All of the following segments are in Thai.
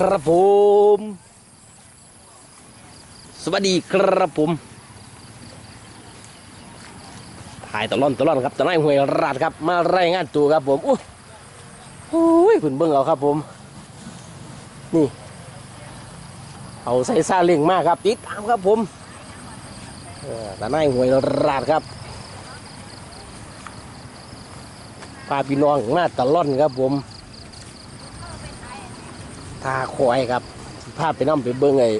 ครับผม สวัสดีครับผมถ่ายตลอนตลอนครับตะไนห้วยราดครับ มารายงานตัวครับผมอู้โอ้ยคุณเบิ้งเอาครับผม นี่ เอาใส่ซาเล้งมากครับติดตามครับผมเออตะไนหวยราดครับพาพี่น้องมาตลอนครับผม ทาควายครับพาพไปน้ำไปเบิ้งไอ้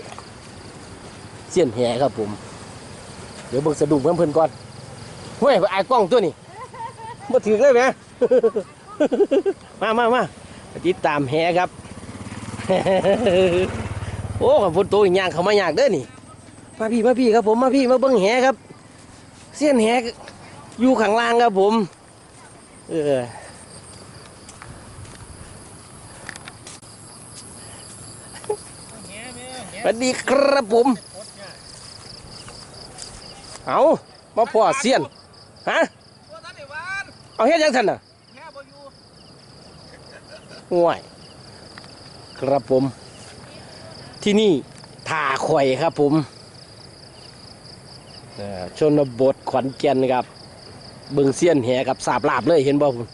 เสี้ยนแหครับผม เดี๋ยวเบิ้งสะดุ้งเพิ่มเพิ่นก่อนเฮ้ยไอ้กล้องตัวนี้มาถือเลยไหมมามามาติดตามแหครับ โอ้กับฝนตกอีกอย่างเขามาอยากเด้อนี่มาพี่มาพี่ครับผมมาพี่มาเบิ้งแหครับ เสี้ยนแหอยู่ข้างล่างครับผม เออ สวัสดีครับผม เอามาพ่อเสียน ฮะ เอาเฮ็ดยังทันน่ะห่วย ครับผม ที่นี่ท่าข่อยครับผมชนบทขอนแก่นครับ เบิงเสียนแหกับสาบลาบเลยเห็นบ่ผม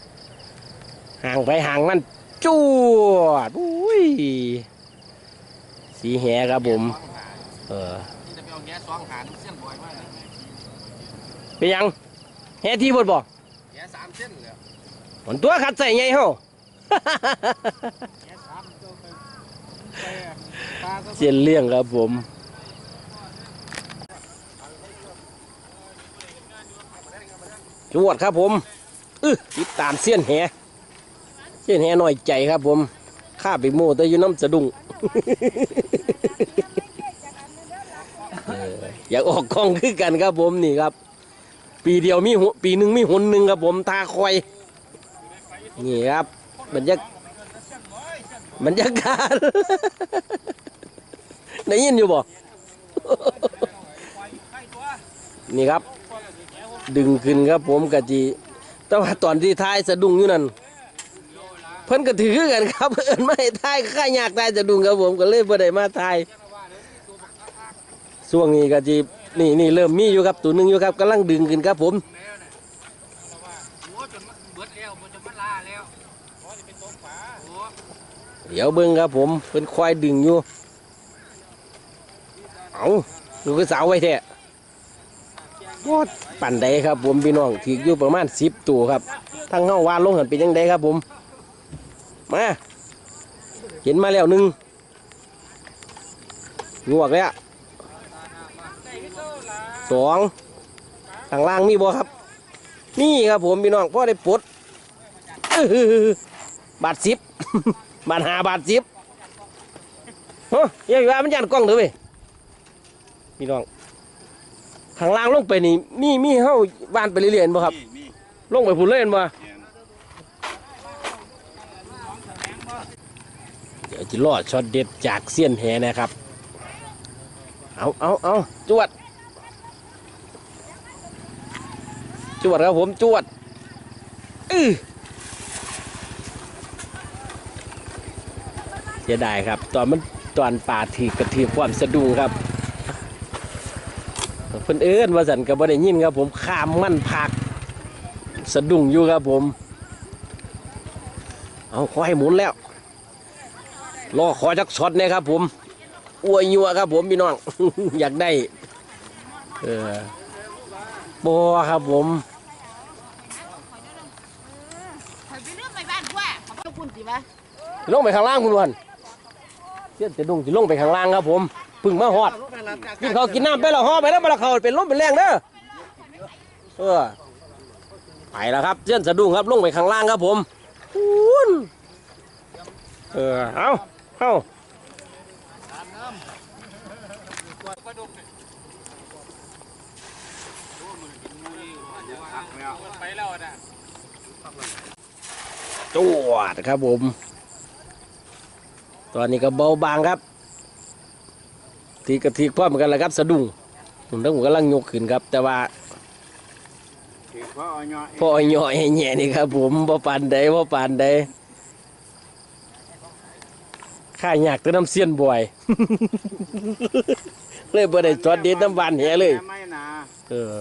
ห่างไปห่างมันจวดอุ้ย สีแหครับผม เออจะไปเอาแง่สองหารเส้นบ่อยมากเลยเป็นหยังแหที่บดบ่แง่สามเส้นเลยผลตัวขัดใส่ไงเฮาแง่สามก็ไปไปปลาก็เจียนเลี้ยงครับผมจวดครับผมอึติดตามเสี้ยนแหเสี้ยนแหหน่อยใจครับผม ข้าไปโม่แต่อยู่น้ำสะดุ้งเอออยากออกกล้องคือกันครับผมนี่ครับ ปีเดียวมีหนปีหนึ่งมีหนหนึ่งครับผมตาคอยนี่ครับบรรยากบรรยากาศได้ยินอยู่บ่นี่ครับ ดึงขึ้นครับผมกะจีแต่ว่าตอนที่ท้ายสะดุ้งอยู่นั่น เพิ่นก็ถือกันครับเอิ้นไม่ให้ท้ายข้ายากท้ายสะดุงครับผมก็เลยบ่ได้มาทายช่วงนี้กะจีนี่นี่เริ่มมีอยู่ครับตัวหนึ่งอยู่ครับกำลังดึงขึ้นครับผมเดี๋ยวเบิ่งครับผมเพิ่นควายดึงอยู่ เอาดูกระสาวไว้แท้ยอดปั่นใดครับผมพี่น้องถืออยู่ประมาณสิบตัวครับทั้งเฮาวานลงหันเป็นยังไงครับผม มาเห็นมาแล้วหนึ่งงวกแล้วสองข้างล่างมีบ่ครับ นี่ครับผมพี่น้องพ่อได้ปลดอื้อหือบาทสิบบาทหาบาทสิบเฮ้ยยังอยู่ว่ามันยันกล้องเด้อเว้ยพี่น้องข้างล่างลงไปนี่มีมีเฮาวานไปเรื่อยๆเห็นบ่ครับมีลงไปพุ่นเลยเห็นบ่ เดี๋ยว จะรอดช็อตเด็ดจากเสี้ยนแหนะครับ เอาเอาเอาจวด จวดครับผมจวดอือเสียดายครับ ตอนมันตอนป่าถีกระทีความสะดุ้งครับเพิ่นเอิ้นว่าสันกับบ่ได้ยินครับ ผมข้ามมั่นพัก สะดุ้งอยู่ครับผม เอาขอให้หมุนแล้ว รอขอจักช็อตนี่ยครับผมอวยยัวครับผมพี่น้อง อยากได้ เออบอครับผมข่องไปบ้านว่าเขาไปคุณสิวะลงไปข้างล่างคุณวันเสียจะดุงจะลงไปข้างล่างครับผมพึ่งมาหอดกินเขากินน้ำไปแล้วห่อไปแล้วมาละเขาเป็นลมเป็นแรงเด้อเออไปแล้วครับเส้นสะดุ้งครับลงไปข้างล่างครับผมอู้นเออเอา เอาไปแล้วนะจวดครับผม ตอนนี้ก็เบาบางครับ ทีกระทีพร้อมกันแล้วครับ สะดุ้งผมทั้งผมกำลังยกขึ้นครับ แต่ว่าถือว่าเอาเนาะพ่อเหย่อยแง่นี่ครับผมพ่ปานใดพ่ปานใด ข้าอยากจะน้ำเสียนบ่อย เลยบ่ได้จอดเด็ดน้ำบานแหเลย ไม่นะเออ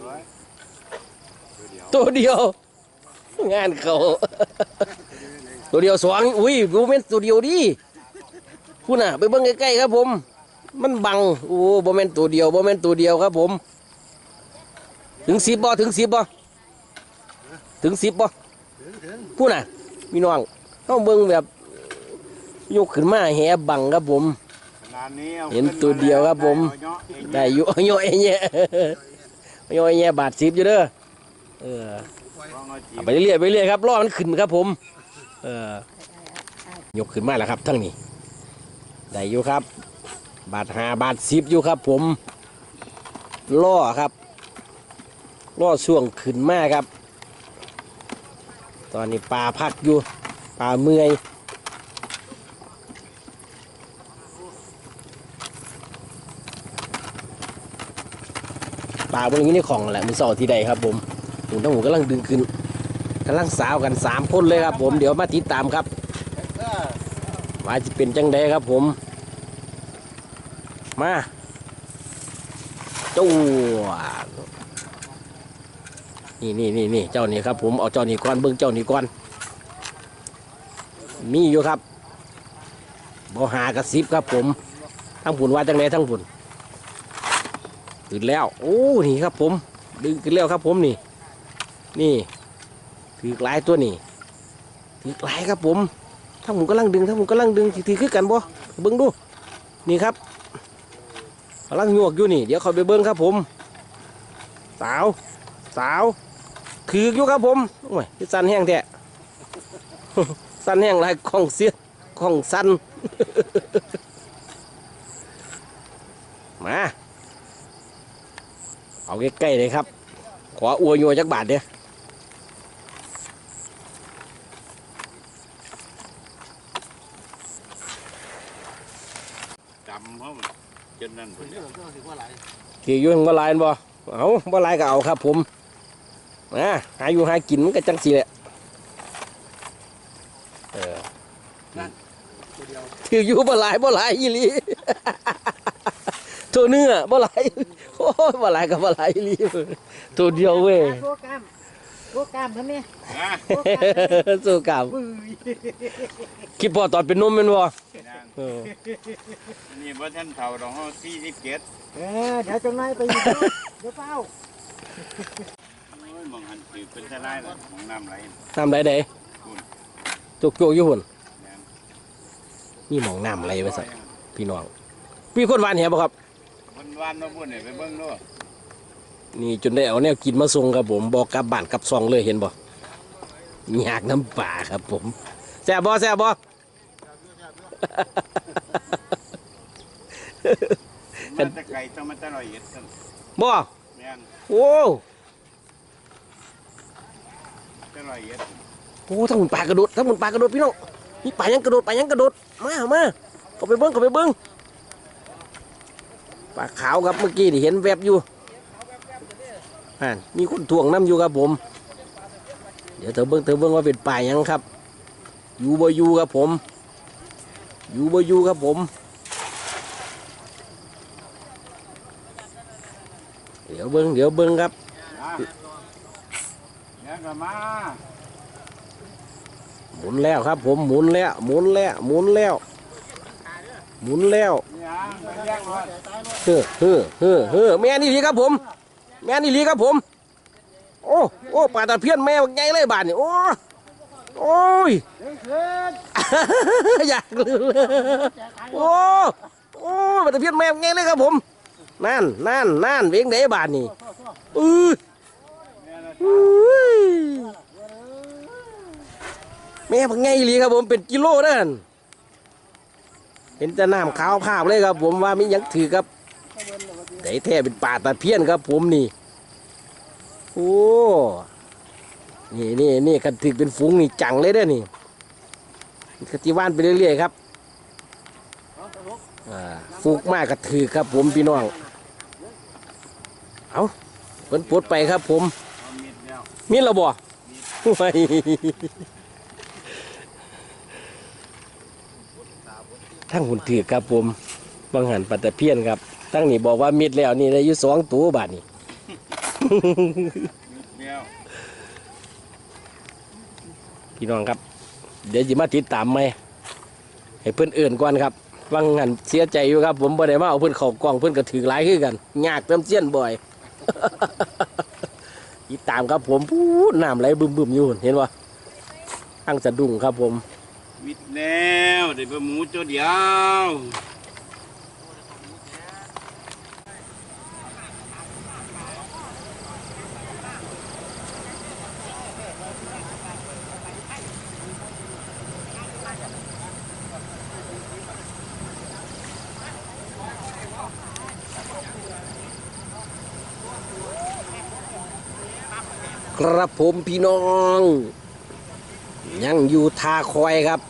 ร้อยตัวเดียว งานเขา ตัวเดียวสองอุ้ยโมเมนต์ตัวเดียวดิพูดน่ะ ไปเบิ่งใกล้ๆครับผม มันบัง โอ้โมเมนต์ตัวเดียวโมเมนต์ตัวเดียวครับผม ถึงสิบบ่ถึงสิบบ่ถึงสิบบ่พูดน่ะพี่น้องต้องเบิ่งแบบยกขึ้นมาแหบังครับผมขนาดนี้อาเห็นตัวเดียวครับผมเอาเนาะเองได้อยู่ย่อยแย่ย่อยแย่บาทสิบอยู่เด้อเออลองเอาจีเอาบไปเรื่อยๆไปเรื่อยครับล่อมันขึ้นครับผม เออยกขึ้นมาแล้วครับทั้งนี้ได้อยู่ครับ บาทหาบาทสิบอยู่ครับ ผมล่อครับล่อช่วงขึ้นมาครับ ตอนนี้ปลาพักอยู่ปลาเมื่อยปลาบนนี้ในของแหละมือสอที่ใดครับ ผมหมูตั้งหมูกำลังดึงขึ้นกำลังสาวกันสามคนเลยครับ ผมเดี๋ยวมาติดตามครับว่าจะเป็นจังใดครับผม มาจูวนี่นี่นี่นี่เจ้านี่ครับ ผมเอาเจ้านี่ก่อนเบิ้งเจ้านี่ก่อน มีอยู่ครับบหากระซิบครับ ผมทั้งผุนว่าจังใดทั้งผุนขึ้นแล้ว โอ้นี่ครับ ผมดึงขึ้นแล้วครับ ผมนี่ นี่ถือกลายตัวนี่ถือกลายครับผมถ้าผมกำลังดึงถ้าผมกำลังดึงถือคือกันบ่เบิ้งดู นี่ครับ กำลังหยวกอยู่นี่ เดี๋ยวเขาไปเบิ้งครับผม สาว สาว ถืออยู่ครับผมโอ้ยสั้นแห้งแท้สั้นแห้งไรของเสียของสั้นมาเอาใกล้ๆเลยครับ ขออวยโยจักบาทเดียจำเขาจ นนั่นพุ่นขี่อยู่บ่หลายบ่เอาบ่หลายก็เอาครับ ผมนะหาอยู่หากินมันก็จังสีแหละเออถืออยู่บ่หลายบ่หลายอีหลีตัวเนื้อบ่หลายโอ้ยบ่หลายก็บ่หลายอีหลีตัวเดียวเว้ยโปรแกรมโปรแกรมทำไมนะ สู้กับคิดพอตอนเป็นหนุ่มแม่นบ่นั่น เออนี่บ่ท่านเฒ่าดอกเฮาสี่สิบเจ็ดเออเดี๋ยวจะน้อยไปอีกเดี๋ยวเดี๋ยวเป้าโอ้ยมองหันถือเป็นทนายล่ะมองน้ำไหลน้ำไหลใดจุกโจกอยู่หุ่นนี่หมองน้ำไหลไปใส่พี่น้องพี่คนหวานเหียบ่ครับวันวานมาบุญเนี่ยไปเบิ่งดูนี่จนได้เอาแนวกินมาส่งครับผมบอกกลับบ้านกลับซองเลยเห็นบ่อยากน้ำป่าครับผมแซ่บบ่แซ่บบ่ มันจะไก่ต้องมันจะลอยเอ็ดกันบ่แม่นโอ้จะลอยเอ็ดโหทั้งหมุนปลากระโดดทั้งหมุนปลากระโดดพี่น้องนี่ปลายังกระโดดปลายังกระโดดมามาเข้าไปเบิ้งเข้าไปเบิ้งปลาขาวครับเมื่อกี้ที่เห็นแวบอยู่อ่านมีคนถ่วงน้ำอยู่ครับผม เดี๋ยวเธอเบิ้งเธอเบิ้งว่าเป็นปลายังครับ อยู่บ่อยู่ครับผม อยู่บ่อยู่ครับผม เดี๋ยวเบิ้งเดี๋ยวเบิ้งครับนะเดี๋ยวก็มาหมุนแล้วครับผมหมุนแล้ว หมุนแล้ว หมุนแล้ว หมุนแล้วเนี่ยไปเลี้ยงรถเฮ้อเฮ้อเฮ้อเฮ้อแม่นี่ลีครับผม แม่นี่ลีครับผม โอ้โอ้ปลาตะเพียนแม่ใหญ่เลยบาทนี่โอ้โอ้ย อยากลืมเลยโอ้โอ้ปลาตะเพียนแม่ใหญ่เลยครับผม นั่นนั่นนั่นเวียงเดบาทนี่อืออุ้ยแม่พังไงลีครับผมเป็นกิโลนั่นเห็นแต่น้ำขาวภาพเลยครับ ผมว่ามีหยังถือครับไดแท้เป็นป่าตะเพียนครับ ผมนี่โอ้นี่นี่นี่กันถือเป็นฝูงนี่จังเลยเด้อนี่ กติว่านไปเรื่อยๆครับอ่าฟุกมากกระถือครับผมพี่น้อง เอาเพิ่นปลดไปครับผมมิดแล้วมีระบ่ไว้ทั้งหุ่นถือครับผมบางหันปัตตะเพียนครับทั้งนี้บอกว่ามิดแล้วนี่ได้อยู่สองตัวบาทนี่แล้วพี่น้องครับ เดี๋ยวจะมาติดตามไหมให้เพื่อนเอื่นก่อนครับบางหันเสียใจอยู่ครับ ผมบ่ได้มาเอาเพื่อนเข้ากล้องเพื่อนก็ถือหลายขึ้นกันยากเติมเสี้ยนบ่อยติดตามครับผมพูดน้ำไหลบึมๆอยู่เห็นปะอังสะดุ้งครับผม วิดแล้วเดี๋ยวหมูตัวเดียว ครับผมพี่น้อง ยังอยู่ทาคอยครับ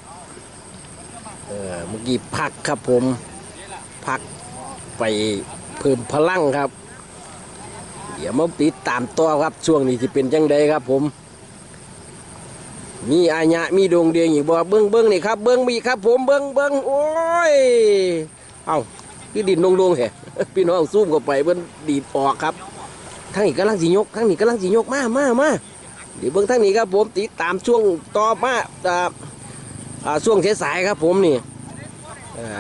เออเมื่อกี้พักครับผม พักไปเพิ่มพลังครับ เดี๋ยวมาติดตามต่อครับช่วงนี้ที่เป็นจังใดครับผม มีอาญะมีดวงเดียงอีกบ่เบิ้งเบิ้งนี่ครับเบิ้งมีครับ ผมเบิ้งเบิ้งโอ้ยเอ้าคือดินลงๆแหรพี่น้องซูมเข้าไปเบิ้งดีดออกครับ ทั้งนี้กำลังสิยกทั้งนี้กำลังสิยกมามามาเดี๋ยวเบิ่งทั้งนี้ครับผมติดตามช่วงต่อมาอ่าอ่าช่วงสายครับผมนี่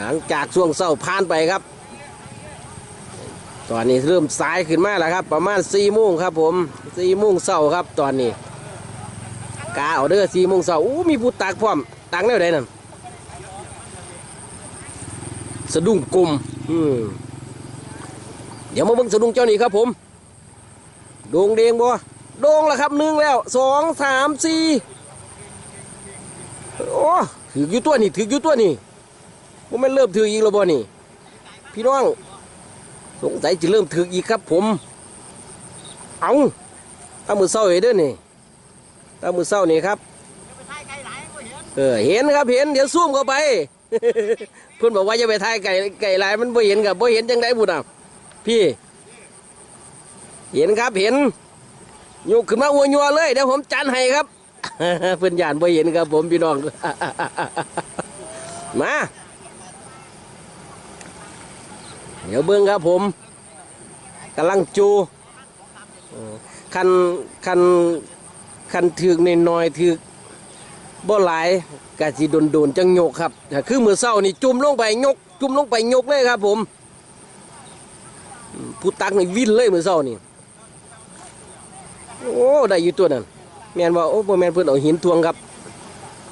หลังจากช่วงเศร้าผ่านไปครับ ตอนนี้เริ่มสายขึ้นมาแล้วครับ ประมาณ4ี่โมงครับผม4ี่โมงเศร้าครับตอนนี้กาเอาเด้อสี่โมงเศร้าอู้มีผู้ตักพร้อมตักแนวใดนั่นสะดุ้งกลุ่มอืมเดี๋ยวมาเบิ่งสะดุ้งเจ้านี่ครับผม โดงเดงบ่โดงแล้วครับหนึ่งแล้วสองสามสี่โอ้ถืออยู่ตัวนี่ถืออยู่ตัวนี่ว่ามันเริ่มถืออีกแล้วบ่นี่ พี่น้อง สงสัยจะเริ่มถืออีกครับผม เอาตามือเศร้าเห็นด้อนี่ตามือเศร้านี่ครับเออเห็นครับเห็นเดี๋ยวซูมเข้าไป เพื่อนบอกว่าจะไปถ่ายไก่ไก่ลายมันบ่เห็นกับบ่เห็นจังไดบุญอะพี่ เห็นครับเห็นยกขึ้นมาอวยยัวเลยเดี๋ยวผมจันให้ครับเพื่อนยานบ่เห็นครับ ผมพี่น้องมาเดี๋ยวเบิ้งครับผมกำลังจูคันคันคันถือกในน้อยถือกบ่หลายกะสิโดนโดนจังโยกครับคือมือเศร้านี่จุ่มลงไปยก จุ่มลงไปยกเลยครับผมอืมผู้ตักนี่วิ่นเลยมือเศร้านี่ โอ้ได้อยู่ตัวนั้นแมนว่าโอ้บ่แมนเพิ่อนเอาหินทวงครับ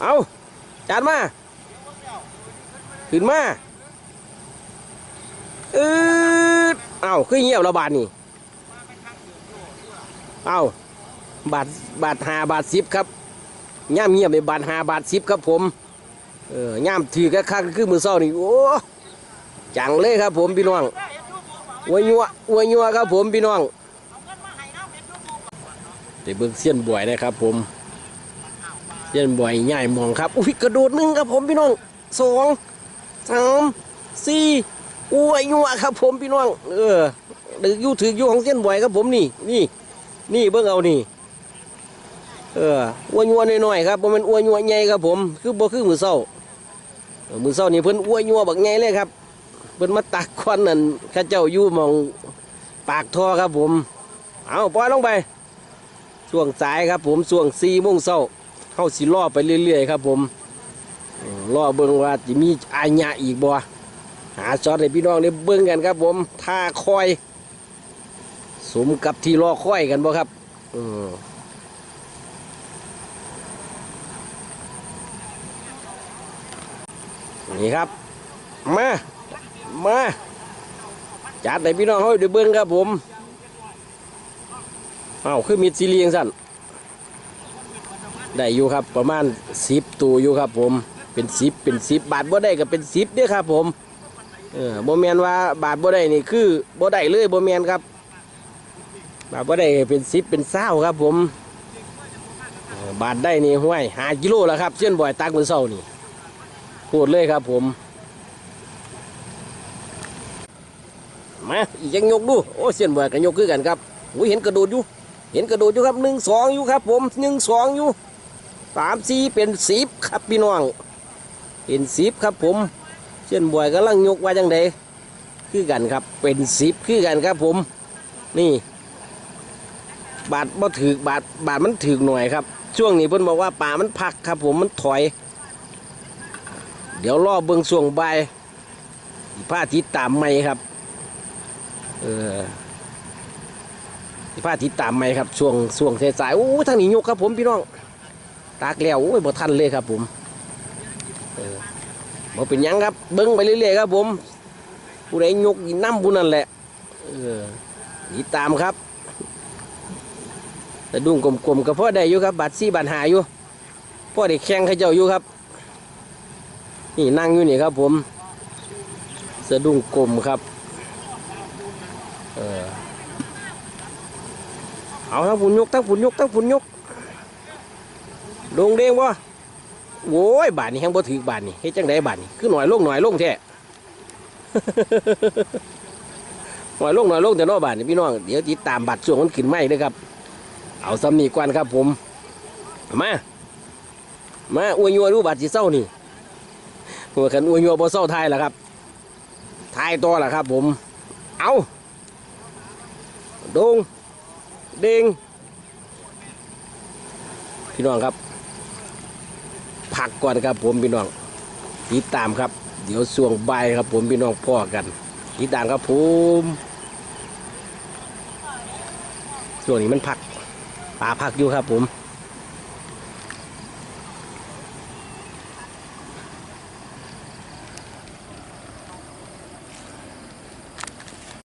เอาจานมาขึ้นมาเออเอาคือเงียบระบาดนี่เอาบาทบาทหาบาทสิบครับย่ามเงียบไปบาทหาบาทสิบครับผมเออย่ามถือกระคักคือมือเศร้านี่โอ้จังเลยครับผมพี่น้องอวยยัวอวยัวครับผมพี่น้อง เดี๋ยวเบิ่งเสี้ยนบ่อยนะครับ ผมเสี้ยนบ่อยใหญ่มองครับอุ้ยกระโดดหนึ่งครับผมพี่น้องสองสามสี่อุ้ยยัวครับ ผมพี่น้อง เออดึกอยู่ถืออยู่ของเสี้ยนบ่อยครับผมนี่ นี่ นี่เบิ่งเอานี่ เอออ้วนยัวน้อยๆครับบ่แมันอ้วนยัวใหญ่ครับผม คือบ่คือมือเศร้ามือเศร้านี่เพิ่นอ้วนยัวบักใหญ่เลยครับเพิ่นมาตักควันนั่นข้าเจ้าอยู่หมองปากท่อครับผม เอาปล่อยลงไป ช่วงสายครับผมช่วงสี่โมงเช้าเข้าสิล่อไปเรื่อย ๆ ครับผมล่อเบิ่งว่าจะมีอาญะอีกบ่หาช็อตให้พี่น้องได้เบิ่งกันครับ ผมท่าคอย สมกับที่รอคอยกันบ่ครับนี่ครับ มา มาจัดให้พี่น้องเขาได้เบิ่งครับผม เอ้าคือมีดซีเรียงสั่นได้อยู่ครับประมาณสิบตัวอยู่ครับ ผมเป็นสิบเป็นสิบบาทบ่ได้ก็เป็นสิบเด้อครับ ผมเออบ่แมนว่าบาทบ่ได้นี่คือบ่ได้เลยบ่แมนครับ บาทบ่ได้เป็นสิบเป็นเศร้าครับ ผมบาทได้นี่ห้วยหากิโลแล้วครับเส้นบ่อยตักมือเศร้านี่พูดเลยครับผมมาอีกยังยกดูโอ้เสียนบ่อยกันยกคือกันครับโอ้ยเห็นกระโดดอยู่ เห็นกระโดดอยู่ครับหนึ่งสองอยู่ครับผมหนึ่งสองอยู่สามสี่เป็นสิบครับพี่น้อง เป็นสิบครับผมเสียนบ่อยกำลังยกว่าจังไดคือกันครับเป็นสิบคือกันครับผม นี่ บาทบ่ถือบาทบาทมันถือหน่อยครับ ช่วงนี้เพิ่นบอกว่าป่ามันพักครับ ผมมันถอย เดี๋ยวรอเบิ่งช่วงใบ่ายพระอาทิตตามไม่ครับ เออ พระอาทิตย์ตามไม่ครับช่วงช่วงสายๆโอ้ทางนี้ยกครับผมพี่น้อง ตากแล้วโอ้ยบ่ทันเลยครับผมเออบ่เป็นยังครับเบิ่งไปเรื่อยๆครับผมผู้ใดยกอีน้ำผู้นั้นแหละเออติดตามครับแต่ดุ้งกลมๆก็พอได้อยู่ครับบาทซี่บาทหายอยู่พ่อได้แข่งเขาเจ้าอยู่ครับ นี่นั่งอยู่นี่ครับผมสะดุ้งกลมครับ เออ เอาทั้งผุนยกทั้งผุนยกทั้งผุนยกลงเด้งวะโว้ยบาทนี้แห้งบ่ถือบาทนี่เฮ็ดจังไดบาทนี่คือหน่อยลงหน่อยลงแท้หน่อยลงหน่อยลงแต่นอบาทนี่พี่น้องเดี๋ยวติดตามบัตรช่วงมันขึ้นไม่เลยครับ เอาซ้ำนี่กวนครับ ผมมามาอวยยัวดูบัตรสีเศร้านี่หัวขันอวยยัวบ่เศร้าไทายล่ะครับไทายตัวล่ะครับ ผม เอาดง เด้งพี่น้องครับ ผักก่อนครับ ผมพี่น้องติดตามครับ เดี๋ยวส่วงใบครับ ผมพี่น้องพ่อกันติดตามครับผมส่วนนี้มันผักป่าผักอยู่ครับผม